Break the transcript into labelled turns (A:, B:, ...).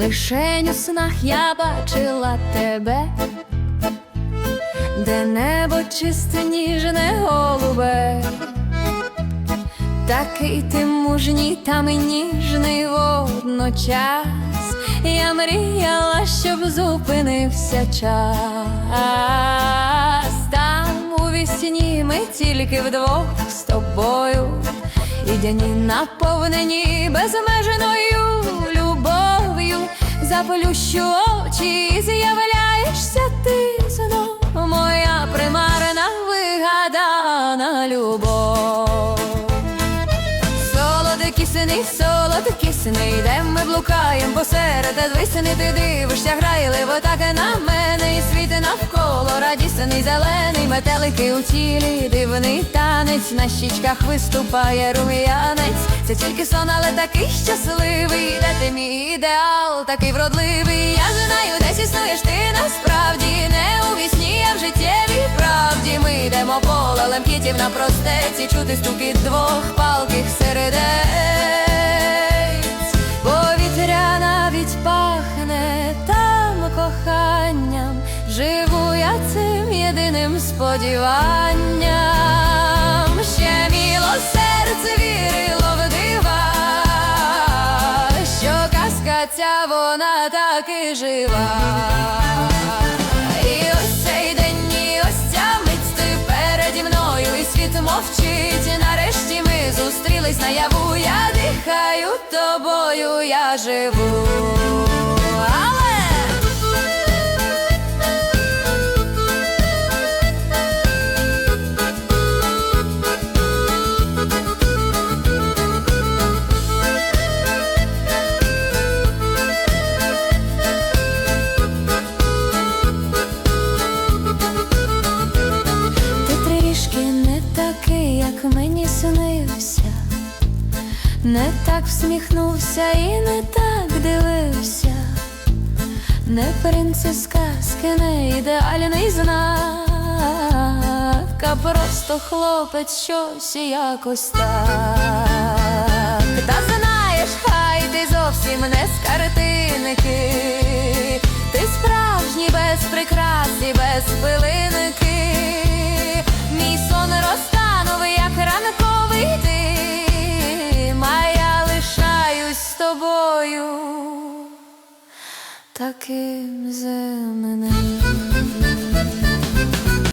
A: Лишень у снах я бачила тебе, де небо чисте, ніжне голубе, такий ти мужній та ніжний водночас. Я мріяла, щоб зупинився час. Там у вісні ми тільки вдвох з тобою, і дні наповнені безмежною любов'ю. Заплющу очі і з'являєшся ти знов, моя примарна вигадана любов. Солодкий сини, солодкий сини, де ми блукаєм посеред висини, ти дивишся, грайливо так на мене, і світи навколо радісний, зелений, метелики у тілі, дивний танець, на щічках виступає рум'янець. Це тільки сон, але такий щасливий, де ти мій ідеал, такий вродливий. Я знаю, десь існуєш ти насправді, не у вісні, а в життєвій правді. Ми йдемо полем кітів на простеці, чути стукіт двох палких середець. Повітря навіть пахне там коханням. Живу я цим єдиним сподіванням. Ця вона таки жива. І ось цей день, і ось ця мить ти переді мною, і світ мовчить. Нарешті ми зустрілись наяву. Я дихаю тобою, я живу. Як мені снився, не так всміхнувся і не так дивився, не принц із сказки, не ідеальний знак, а просто хлопець щось якось так. Та знаєш, хай ти зовсім не з картинки, ти справжній без прикрас і без пилинки. таким земним.